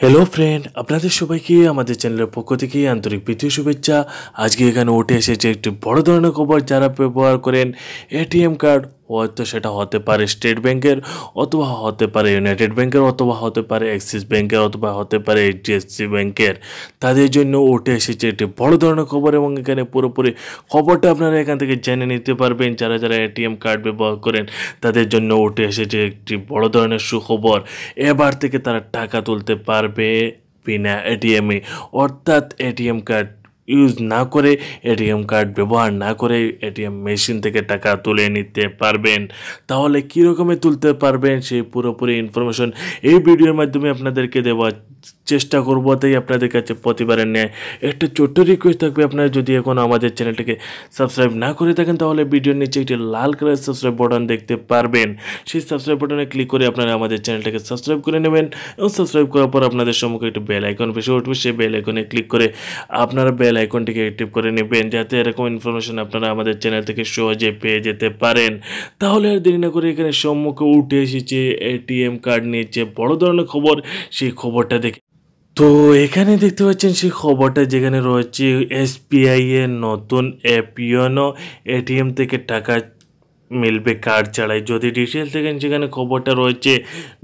Hello friend আপনাদের সবাইকে আমাদের চ্যানেলের পক্ষ থেকে আন্তরিক প্রীতীয় শুভেচ্ছা। আজকে এখানে উঠে এসেছে একটি বড় ধরনের খবর যারা ব্যবহার করেন এটিএম কার্ড হয়তো সেটা হতে পারে স্টেট ব্যাংকের অথবা হতে পারে ইউনাইটেড ব্যাংকের অথবা হতে পারে অ্যাক্সিস ব্যাংকের অথবা হতে পারে এইচডিএফসি ব্যাংকের। তাদের জন্য উঠে এসেছে একটি বড় ধরনের খবর এবং এখানে পুরোপুরি খবরটা আপনারা এখান থেকে জেনে নিতে পারবেন। যারা যারা এটিএম কার্ড ব্যবহার করেন, তাদের জন্য উঠে এসেছে একটি বড় ধরনের সুখবর। এবার থেকে তারা টাকা তুলতে পারবে বিনা এটিএমে। অর্থাৎ এটিএম কার্ড ইউজ না করে এটিএম কার্ড ব্যবহার না করে এটিএম মেশিন থেকে টাকা তুলে নিতে পারবেন। তাহলে কী রকমে তুলতে পারবেন? সেই পুরোপুরি ইনফরমেশন এই ভিডিওর মাধ্যমে আপনাদেরকে দেওয়ার চেষ্টা করব তাই আপনাদের কাছে প্রতিবারের ন্যায়। একটা ছোট্ট রিকোয়েস্ট থাকবে, আপনারা যদি এখন আমাদের চ্যানেলটিকে সাবস্ক্রাইব না করে থাকেন, তাহলে ভিডিওর নিচে একটি লাল কালার সাবস্ক্রাইব বাটন দেখতে পারবেন। সেই সাবস্ক্রাইব বাটনে ক্লিক করে আপনারা আমাদের চ্যানেলটাকে সাবস্ক্রাইব করে নেবেন এবং সাবস্ক্রাইব করার পর আপনাদের সম্মুখে একটি বেল আইকন ভেসে উঠবে। সেই বেল আইকনে ক্লিক করে আপনারা বেল আইকনটিকে অ্যাক্টিভ করে নেবেন, যাতে এরকম ইনফরমেশন আপনারা আমাদের চ্যানেল থেকে সহজে পেয়ে যেতে পারেন। তাহলে আর দেরি না করে এখানে সম্মুখে উঠে এসেছে এটিএম কার্ড নিয়েছে বড় ধরনের খবর, সেই খবরটা দেখে তো এখানে দেখতে পাচ্ছেন সেই খবরটা যেখানে রয়েছে এসবিআই এর নতুন অ্যাপ ইয়োনো এটিএম থেকে টাকা মিলবে কার্ড ছাড়াই। যদি ডিটেলস দেখেন সেখানে খবরটা রয়েছে,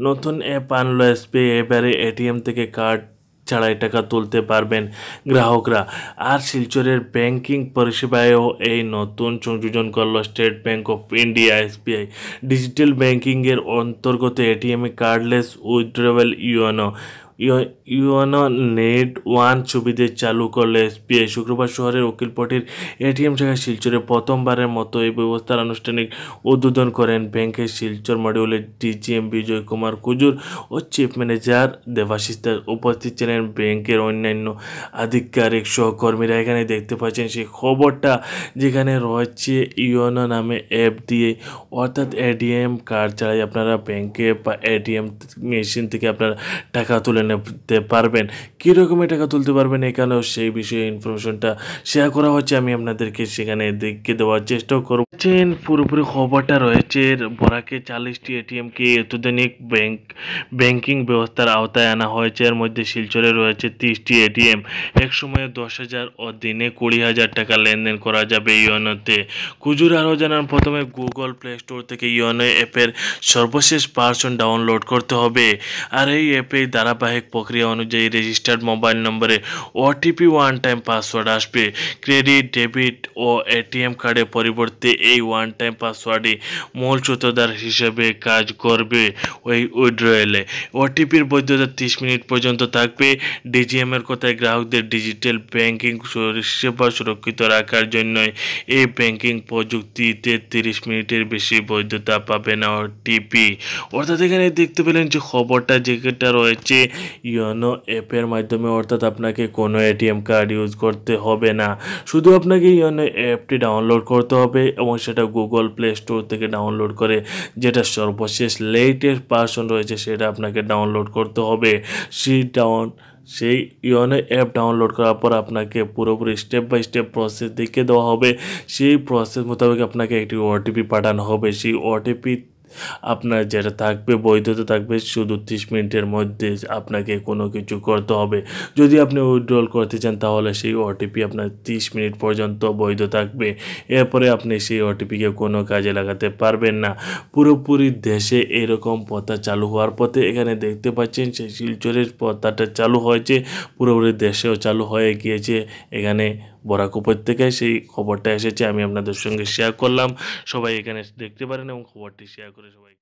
নতুন অ্যাপ আনলো এসবিআই এবারে এটিএম থেকে কার্ড ছাড়াই টাকা তুলতে পারবেন গ্রাহকরা। আর শিলচরের ব্যাংকিং পরিষেবায়ও এই নতুন সংযোজন করল State Bank of India SBI digital ব্যাংকিংয়ের অন্তর্গত এটিএমে cardless withdrawal YONO YONO net one সুবিধে চালু করলে এসবিআই শুক্রবার শহরের উকিলপটির এটিএম শাখা শিলচরে প্রথমবারের মতো এই ব্যবস্থার আনুষ্ঠানিক উদ্বোধন করেন ব্যাংকের শিলচর মডিউলের ডিজিএম বিজয় কুমার কুজুর ও চিফ ম্যানেজার দেবাশিস দাস। উপস্থিত ছিলেন ব্যাংকের অন্যান্য আধিকারিক সহকর্মীরা। এখানে দেখতে পাচ্ছেন সেই খবরটা যেখানে রয়েছে ইউএনও নামে অ্যাপ দিয়ে অর্থাৎ এটিএম কার্ড ছাড়াই আপনারা ব্যাংকে বা এটিএম মেশিন থেকে আপনারা টাকা তুলে নিতে পারবেন। কী রকমের টাকা তুলতে পারবেন এখানেও সেই বিষয়ে ইনফরমেশনটা শেয়ার করা হচ্ছে। আমি আপনাদেরকে সেখানে দেখে দেওয়ার চেষ্টাও করছেন পুরোপুরি খবরটা রয়েছে, বরাকে চাল্লিশটি এটিএমকে অত্যাধুনিক ব্যাংক ব্যাংকিং ব্যবস্থার আওতায় আনা হয়েছে। এর মধ্যে শিলচরে রয়েছে তিরিশটি এটিএম এক সময়ে দশ হাজার ও দিনে কুড়ি হাজার টাকা লেনদেন করা যাবে ইয়নোতে কুজুর আরও জানান, প্রথমে গুগল প্লে স্টোর থেকে ইয়নো অ্যাপের সর্বশেষ ভার্সন ডাউনলোড করতে হবে। আর এই অ্যাপে ধারাবাহিক প্রক্রিয়া অনুযায়ী রেজিস্টার্ড মোবাইল নম্বরে ওটিপি ওয়ান টাইম পাসওয়ার্ড আসবে। ক্রেডিট ডেবিট ও এটিএম কার্ডের পরিবর্তে এই ওয়ান টাইম পাসওয়ার্ডই মূল সূত্রধার হিসেবে কাজ করবে ওই উইড্রোয়েলে ওটিপির বৈধতা তিরিশ মিনিট পর্যন্ত থাকবে। ডিজিএমের কথায় গ্রাহকদের ডিজিটাল ব্যাংকিং পরিষেবা সুরক্ষিত রাখার জন্যই এই ব্যাংকিং প্রযুক্তিতে তিরিশ মিনিটের বেশি বৈধতা পাবে না ওটিপি অর্থাৎ এখানে দেখতে পেলেন যে খবরটা যেটা রয়েছে ইয়োনো অ্যাপের মাধ্যমে, অর্থাৎ আপনাকে কোনো এটিএম কার্ড ইউজ করতে হবে না। শুধু আপনাকে ইয়োনো অ্যাপটি ডাউনলোড করতে হবে এবং সেটা গুগল প্লে স্টোর থেকে ডাউনলোড করে, যেটা সর্বশেষ লেটেস্ট ভার্সন রয়েছে সেটা আপনাকে ডাউনলোড করতে হবে। সেই ডাউন, সেই ইওনো অ্যাপ ডাউনলোড করার পর আপনাকে পুরোপুরি স্টেপ বাই স্টেপ প্রসেস দেখিয়ে দেওয়া হবে। সেই প্রসেস মোতাবেক আপনাকে একটি ওটিপি পাঠানো হবে। সেই ওটিপি আপনার যেটা থাকবে, বৈধতা থাকবে, শুধু তিরিশ মিনিটের মধ্যে আপনাকে কোনো কিছু করতে হবে। যদি আপনি উইথড্রল করতে চান, তাহলে সেই ওটিপি আপনার তিরিশ মিনিট পর্যন্ত বৈধ থাকবে। এরপরে আপনি সেই ওটিপিকে কোনো কাজে লাগাতে পারবেন না। পুরোপুরি দেশে এরকম পথা চালু হওয়ার পথে এখানে দেখতে পাচ্ছেন, সেই শিলচরের পথাটা চালু হয়েছে, পুরোপুরি দেশেও চালু হয়ে গিয়েছে। এখানে বরাক উপত্যকায় সেই খবরটা এসেছে, আমি আপনাদের সঙ্গে শেয়ার করলাম। সবাই এখানে দেখতে পারেন এবং খবরটি শেয়ার করে সবাই